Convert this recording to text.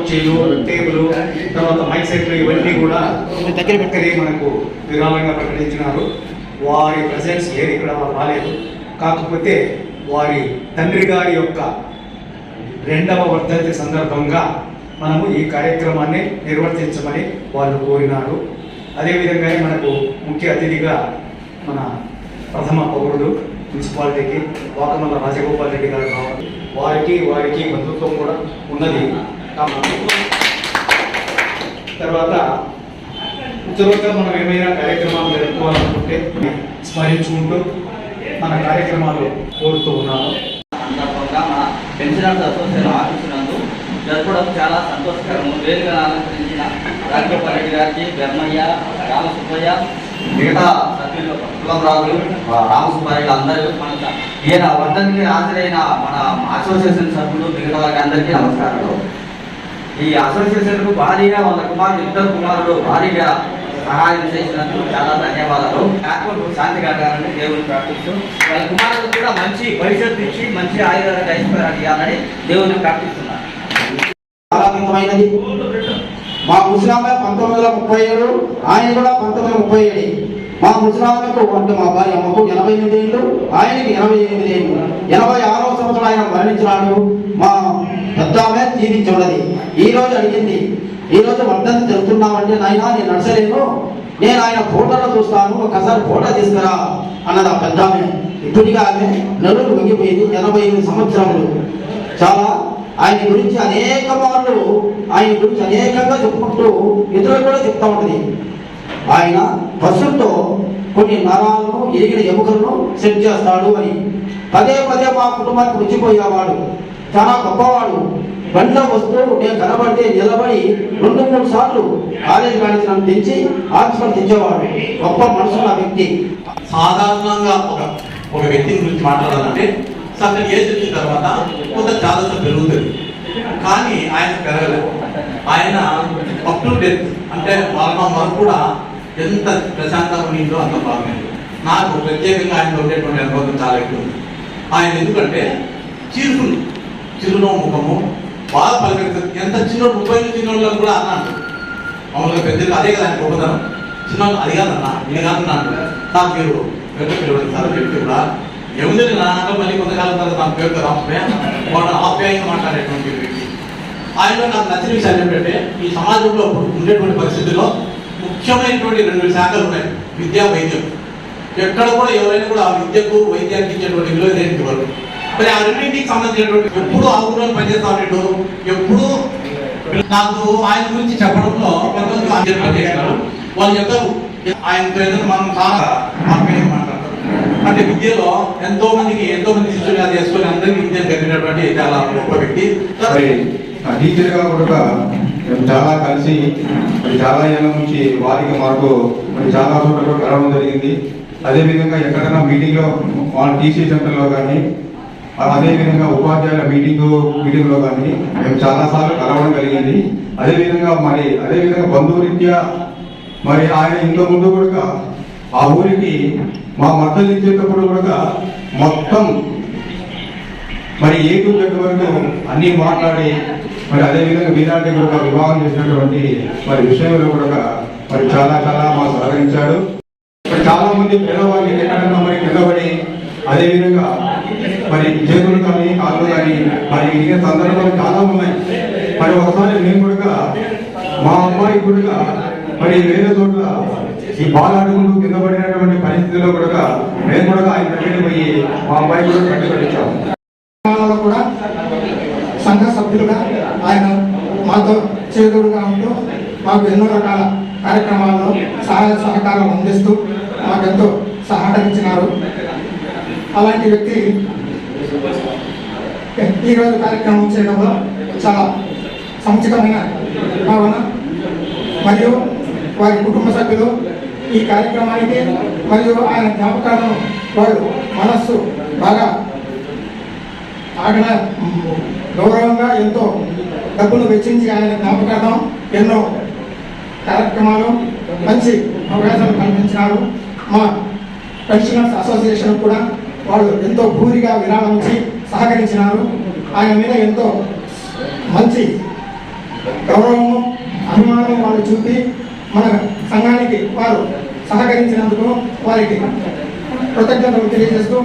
కుర్చీలు టేబుల్ తర్వాత మైక్ సెట్లు ఇవన్నీ కూడా దగ్గర మనకు విరాళంగా ప్రకటించినారు. వారి ప్రజెన్స్ లేదు ఇక్కడ రాలేదు. కాకపోతే వారి తండ్రి గారి యొక్క రెండవ వర్ధంతి సందర్భంగా మనము ఈ కార్యక్రమాన్ని నిర్వర్తించమని వాళ్ళు కోరినారు. అదేవిధంగానే మనకు ముఖ్య అతిథిగా మన ప్రథమ పౌరుడు మున్సిపాలిటీకి వాకమల్ల రాజగోపాల్ రెడ్డి గారు కావాలి వారికి వారికి బంధుత్వం కూడా ఉన్నది. తర్వాత ఉత్తరోత్తర మనం ఏమైనా కార్యక్రమాలు జరుపుకోవాలనుకుంటే స్మరించుకుంటూ మన కార్యక్రమాలు కోరుతూ ఉన్నాము. సందర్భంగా మన పెన్షనర్స్ అసోసియేషన్ ఆఫీసు నందు జరపడం చాలా సంతోషకరము. వేరుగా అలంకరించిన రాజగోపాల్ రెడ్డి గారికి బ్రహ్మయ్య రామసుబ్బయ్య మిగతా సభ్యులు కులంరాజు రామసుబ్బారెడ్డి అందరూ మన ఈయన వర్ధన్కి హాజరైన మన అసోసియేషన్ సభ్యులు మిగతా వారికి అందరికీ నమస్కారాలు. ఈ అసోసియేషన్కు భారీగా వాళ్ళ కుమారులు ఇద్దరు కుమారుడు భారీగా సహాయం చేసినందుకు చాలా ధన్యవాదాలు. కాకపోతే శాంతి కలగాలని దేవుని ప్రార్థిస్తూ వాళ్ళ కుమారులకు కూడా మంచి భవిష్యత్తు ఇచ్చి మంచి ఆయుధాలు ఐశ్వర్యాలు ఇవ్వాలని దేవుని ప్రార్థిస్తున్నారు. మా ముసలామె పంతొమ్మిది వందల ముప్పై ఏడు ఆయన కూడా పంతొమ్మిది వందల ముప్పై ఏడు. మా ముసలామకు అంటే మా భార్య అమ్మకు ఎనభై ఎనిమిది ఏళ్ళు ఆయనకి ఎనభై ఎనిమిది ఏళ్ళు. ఎనభై ఆరో సంవత్సరం ఆయన మరణించినాడు. మా ఆమె జీవించున్నది ఈ రోజు అడిగింది ఈ రోజు వర్ధంతి జరుగుతున్నామంటే నాయన నేను నడచలేను. నేను ఆయన ఫోటోలో చూస్తాను ఒకసారి ఫోటో తీసుకురా అన్నది ఆ పెద్ద ఆమె ఇప్పటిగా ఆమె నలుగురు వంగిపోయింది ఎనభై ఎనిమిది సంవత్సరములు. చాలా ఆయన గురించి అనేక మార్లు ఆయన గురించి అనేకంగా చెప్పుకుంటూ ఇతరులు కూడా చెప్తా ఉంటుంది. ఆయన పశువులతో కొన్ని నరాలను ఎరిగిన ఎముకలను సెట్ చేస్తాడు అని. పదే పదే మా కుటుంబానికి వచ్చిపోయేవాడు చాలా గొప్పవాడు. బండిలో వస్తూ నేను కనబడితే నిలబడి రెండు మూడు సార్లు కాలేజీ కాలేజీ నన్ను తెచ్చి హాస్పిటల్ తెచ్చేవాడు. గొప్ప మనసున్న వ్యక్తి. సాధారణంగా ఒక ఒక వ్యక్తి గురించి మాట్లాడాలంటే సగం ఏజ్ వచ్చిన తర్వాత కొంత జాగ్రత్త పెరుగుతుంది. కానీ ఆయన పెరగలేదు. ఆయన అప్ టు డెత్ అంటే మరణం వరకు కూడా ఎంత ప్రశాంతంగా ఉండిందో అంత బాగుంది. నాకు ప్రత్యేకంగా ఆయన ఉండేటువంటి అనుభవం చాలా ఎక్కువ ఉంది. ఆయన ఎందుకంటే చీర్పు చిరునవ్వు ముఖము బాగా పలకరిస్తారు ఎంత చిన్న ముప్పై చిన్నోళ్ళని కూడా అన్నాడు మామూలుగా పెద్దలు అదే కదా ఆయన గొప్పతనం. చిన్న అది కాదన్నా నేను కాదన్నాడు నా పేరు పెద్ద పిల్లలు సార్ వ్యక్తి కూడా ఏముంది నా మళ్ళీ కొంతకాలం తర్వాత నా పేరు కదా వాడు ఆప్యాయంగా మాట్లాడేటువంటి వ్యక్తి. ఆయనలో నాకు నచ్చిన విషయాలు ఏంటంటే ఈ సమాజంలో ఉండేటువంటి పరిస్థితుల్లో ముఖ్యమైనటువంటి రెండు శాఖలు ఉన్నాయి. విద్య వైద్యం. ఎక్కడ కూడా ఎవరైనా కూడా ఆ విద్యకు వైద్యానికి ఇచ్చేటువంటి విలువ దేనికి వాళ్ళు మరి ఆ రెండింటికి సంబంధించినటువంటి ఎప్పుడు ఆ ఊరిలో పనిచేస్తా ఉండేటు ఎప్పుడు నాకు ఆయన గురించి చెప్పడంలో కొంతమంది వాళ్ళు చెప్తారు ఆయనతో ఏదైనా మనం చాలా మాట్లాడతారు అంటే విద్యలో ఎంతో మందికి ఎంతో మంది శిష్యులుగా చేసుకుని అందరికీ విద్యను కలిగినటువంటి చాలా గొప్ప వ్యక్తి. టీచర్గా కూడా మేము చాలా కలిసి మరి చాలా ఏళ్ళ నుంచి వారికి మాకు మరి చాలా చోట్ల కలవడం జరిగింది. అదేవిధంగా ఎక్కడైనా మీటింగ్లో వాళ్ళ టీసీ సెంటర్లో కానీ అదేవిధంగా ఉపాధ్యాయుల మీటింగ్ మీటింగ్లో కానీ మేము చాలాసార్లు కలవడం కలిగింది అదేవిధంగా మరి అదేవిధంగా బంధువురీత్యా మరి ఆయన ఇంట్లో ముందు కూడా ఆ ఊరికి మా మద్దతు ఇచ్చేటప్పుడు కూడా మొత్తం మరి ఏ టు జెడ్ వరకు అన్ని మాట్లాడి మరి అదే విధంగా వీరాంటి కూడా వివాహం చేసినటువంటి మరి విషయంలో కూడా మరి చాలా చాలా మాకు సహకరించాడు. మరి చాలా మంది పిల్లవాళ్ళు ఎక్కడన్నా మరి కిందపడి అదేవిధంగా మరి చేతులు కానీ కాళ్ళు కానీ మరి ఇదే సందర్భాలు చాలా ఉన్నాయి. మరి ఒకసారి మేము కూడా మా అమ్మాయి కూడా మరి వేరే చోట్ల ఈ బాల్ ఆడుకుంటూ కింద పడినటువంటి పరిస్థితుల్లో కూడా మేము కూడా ఆయన దగ్గరికి పోయి మా అమ్మాయి కూడా కట్టుబడిచ్చాము కూడా సంఘ సభ్యులుగా ఆయన మాతో చేదుడుగా ఉంటూ మాకు ఎన్నో రకాల కార్యక్రమాల్లో సహాయ సహకారం అందిస్తూ మాకెంతో సహకరించినారు. అలాంటి వ్యక్తి ఈరోజు కార్యక్రమం చేయడంలో చాలా సముచితమైన భావన మరియు వారి కుటుంబ సభ్యులు ఈ కార్యక్రమానికి మరియు ఆయన జ్ఞాపకాలను వాళ్ళు మనస్సు బాగా ఆగిన గౌరవంగా ఎంతో డబ్బులు వెచ్చించి ఆయన జ్ఞాపకార్థం ఎన్నో కార్యక్రమాలు మంచి అవకాశాలు కల్పించినారు మా పెన్షనర్స్ అసోసియేషన్ కూడా వాళ్ళు ఎంతో భూరిగా విరాళం ఇచ్చి సహకరించినారు. ఆయన మీద ఎంతో మంచి గౌరవము అభిమానం వాళ్ళు చూపి మన సంఘానికి వారు సహకరించినందుకు వారికి కృతజ్ఞతలు తెలియజేస్తూ